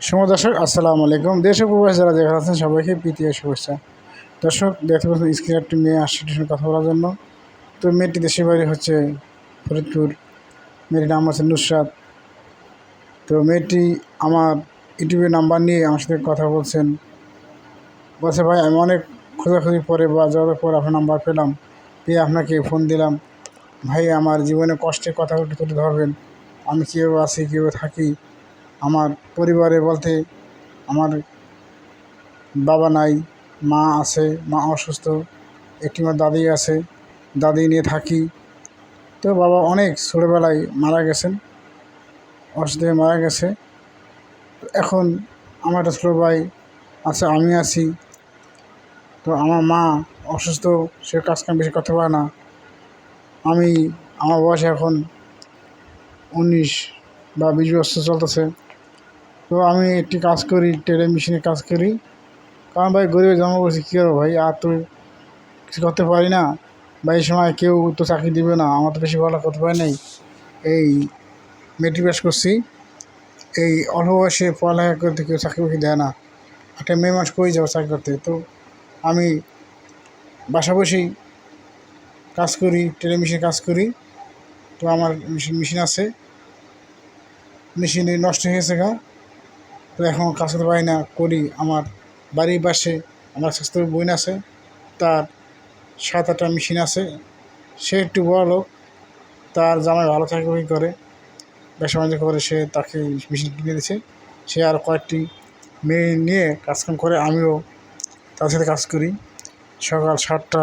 সময় দর্শক, আসসালামু আলাইকুম। দেশ প্রবাস যারা যেখানে আছেন, সবাইকে প্রীতীয় শুভেচ্ছা। দর্শক, দেখতে পাচ্ছেন স্ক্রিনে একটি মেয়ে আসছে কথা বলার জন্য। তো মেয়েটি দেশের বাইরে হচ্ছে ফরিদপুর, মেয়েটির নাম আছে নুসরাত। তো মেয়েটি আমার ইউটিউবের নাম্বার নিয়ে আমার সাথে কথা বলছেন। বলছে, ভাই, আমি অনেক খোঁজাখুঁজি পরে বা যাওয়ার পর আপনার নাম্বার পেলাম, পেয়ে আপনাকে ফোন দিলাম। ভাই, আমার জীবনে কষ্টের কথা তুলে ধরবেন। আমি কীভাবে আছি, কীভাবে থাকি আমার পরিবারে বলতে আমার বাবা নাই, মা আছে, মা অসুস্থ, একটি আমার দাদি আছে, দাদি নিয়ে থাকি। তো বাবা অনেক ছোটোবেলায় মারা গেছেন, অসুস্থ মারা গেছে। এখন আমার একটা ছোটো ভাই আছে, আমি আছি। তো আমার মা অসুস্থ, সে কাজ কাম বেশি করতে পারে না। আমি, আমার বয়স এখন উনিশ বা বিশ বছর চলতেছে। তো আমি একটি কাজ করি টেলে মেশিনে কাজ করি। কারণ ভাই গরিবে জন্ম করছি কী করব ভাই? আর তো কিছু করতে পারি না। বা এই সময় কেউ তো চাকরি দিবে না। আমার তো বেশি ভালো করতে পারি নাই। এই মেট্রিক পাস করছি। এই অল্প বয়সে পড়ালেখা করতে কেউ চাকরি বাকরি দেয় না। একটা মেয়ে মানুষ করেই যাব চাকরি করতে? তো আমি বাসা বসেই কাজ করি টেলিমেশিনে কাজ করি। তো আমার মেশিন মেশিন আছে। মেশিনে নষ্ট হয়ে গেছে গা। তো এখন করতে পারি না, করি। আমার বাড়ির পাশে আমার স্বাস্থ্য বোন আছে, তার সাত আটটা মেশিন আছে। সে একটু বড় লোক, তার জামাই ভালো চাকরি করে, ব্যবসা বাণিজ্য করে, সে তাকে মেশিন কিনে দিয়েছে। সে আর কয়েকটি মেয়ে নিয়ে কাজকাম করে, আমিও তার সাথে কাজ করি। সকাল সাতটা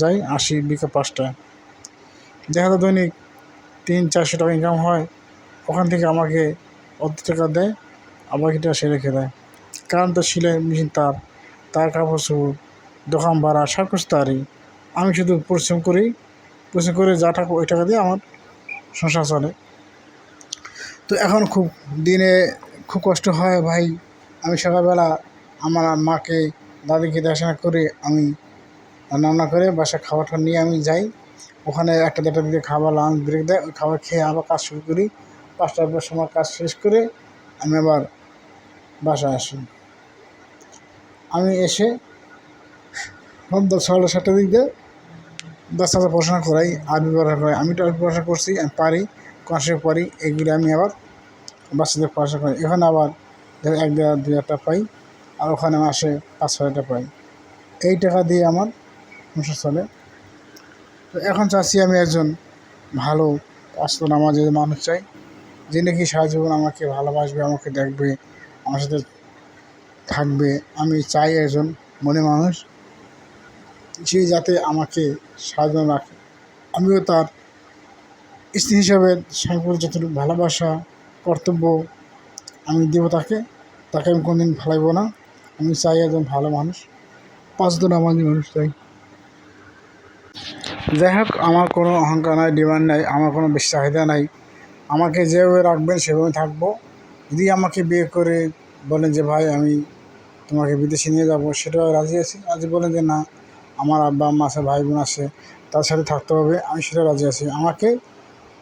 যাই, আসি বিকেল পাঁচটা। দেখা যায় দৈনিক তিন চারশো টাকা ইনকাম হয়, ওখান থেকে আমাকে অর্ধ টাকা দেয়। আবার কি টাকা সে রেখে দেয়। কারণ তো সিলাই মেশিন তার। তার কাপড় চোপড়, দোকান ভাড়া সব কিছু তারই। আমি শুধু পরিশ্রম করি, পরিশ্রম করে যা টাকা ওই টাকা দিয়ে আমার সংসার চলে। তো এখন খুব দিনে খুব কষ্ট হয় ভাই। আমি সকালবেলা আমার মাকে, দাদিকে দেখাশোনা করে আমি রান্না করে বাসা খাবারটা নিয়ে আমি যাই। ওখানে একটা দেড়টা দিকে খাবার লাঞ্চ ব্রেক দেয়, ওই খাবার খেয়ে আবার কাজ শুরু করি। পাঁচটার সময় কাজ শেষ করে আমি আবার বাসায় আসি। আমি এসে সন্ধ্যা ছটা সাতটার দিক দিয়ে বাচ্চাদের পড়াশোনা করাই আরবি পড়াশোনা করাই। আমি পড়াশোনা করছি, আমি পারি কনসেপ্ট পারি এগুলি আমি আবার বাচ্চাদের পড়াশোনা করি। এখানে আবার এক দেড়, দুই একটা পাই, আর ওখানে মাসে পাঁচ ছয়টা পাই। এই টাকা দিয়ে আমার সংসার চলে। তো এখন চাচ্ছি আমি একজন ভালো, আস্ত নামাজের মানুষ চাই যে নাকি সারা জীবন আমাকে ভালোবাসবে, আমাকে দেখবে আমার সাথে থাকবে। আমি চাই একজন মনে মানুষ সে যাতে আমাকে সাহায্য রাখে আমিও তার স্ত্রী হিসাবে স্বামীর যতটুকু ভালোবাসা, কর্তব্য আমি দেবো তাকে তাকে আমি কোনোদিন ভালাইব না। আমি চাই একজন ভালো মানুষ, পাঁচজন আমাদের মানুষ চাই। যাই হোক, আমার কোনো অহংকার নাই, ডিমান্ড নাই, আমার কোনো বেশি চাহিদা নাই। আমাকে যেভাবে রাখবেন সেভাবে থাকব। যদি আমাকে বিয়ে করে বলেন যে, ভাই, আমি তোমাকে বিদেশে নিয়ে যাব। সেটাও রাজি আছি। আজ বলেন যে, না, আমার আব্বা, আম্মা আছে ভাই বোন আছে তার সাথে থাকতে হবে। আমি সেটাও রাজি আছি। আমাকে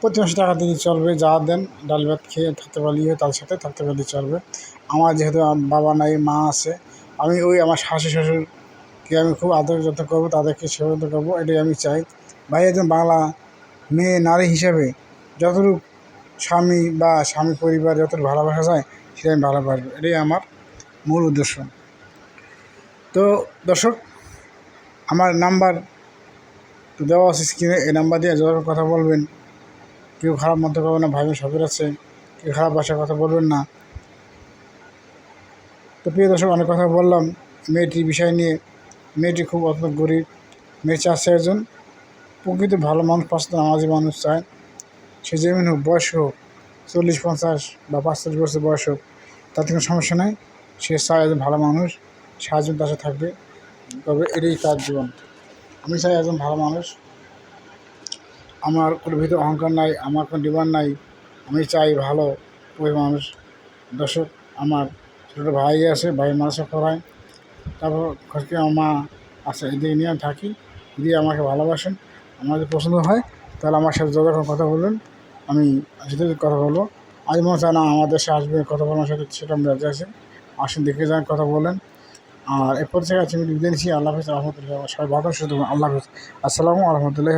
প্রতি মাসে টাকা দিলে চলবে, যা দেন, ডাল ভাত খেয়ে থাকতে পারলে তার সাথে থাকতে পারলে চলবে। আমার যেহেতু বাবা নাই, মা আছে, আমি ওই আমার শাশু শ্বশুরকে আমি খুব আদর যত্ন করব, তাদেরকে সেবা করব, এটাই আমি চাই। ভাই, একজন বাংলা মেয়ে, নারী হিসাবে যতটুকু স্বামী বা স্বামী পরিবার যতটুকু ভালোবাসা যায়, সেটা আমি ভালোবাসবো। এটাই আমার মূল উদ্দেশ্য। তো দর্শক, আমার নাম্বার দেওয়া আছে স্ক্রিনে এই নাম্বার দিয়ে যত কথা বলবেন। কেউ খারাপ মন্তব্য করবেন না ভাই সবের আছে। কেউ খারাপ ভাষায় কথা বলবেন না। তো প্রিয় দর্শক, অনেক কথা বললাম মেয়েটির বিষয় নিয়ে। মেয়েটি খুব অত্যন্ত গরিব। মেয়ে চাচ্ছে একজন। প্রকৃত ভালো মানুষ পাঁচটা নামাজি মানুষ চায়। সে যেমন হোক, বয়স হোক চল্লিশ, পঞ্চাশ বা পাঁচচল্লিশ বছর বয়স হোক তাতে কোনো সমস্যা নেই। সে চায় একজন ভালো মানুষ সাহায্য তার সাথে থাকবে। তবে এটাই তার জীবন। আমি চাই একজন ভালো মানুষ। আমার কোনো ভিতরে অহংকার নাই, আমার কোনো ডিমান্ড নাই। আমি চাই ভালো ওই মানুষ। দর্শক, আমার ছোটো ভাই আছে ভাই মানুষের করায় তারপর খরকে আমার মা আছে, এদিকে নিয়ে আমি থাকি। দিয়ে আমাকে ভালোবাসেন, আমার যদি পছন্দ হয়, তাহলে আমার সাথে যতক্ষণ কথা বলবেন আমি সাথে কথা বলব। আজ চায় না, আমার দেশে আসবে, কথা বলার সাথে সেটা আমি রাজি আছি। আসেন, দেখে যান, কথা বলেন। আর এরপর থেকে আছি আমি বিদেশি আল্লাহ হাফিজ রহমতুল্লাহ সবাই ভালো সুস্থ আল্লাহ হাফিজ। আসসালামু আরহামতুল্লাহ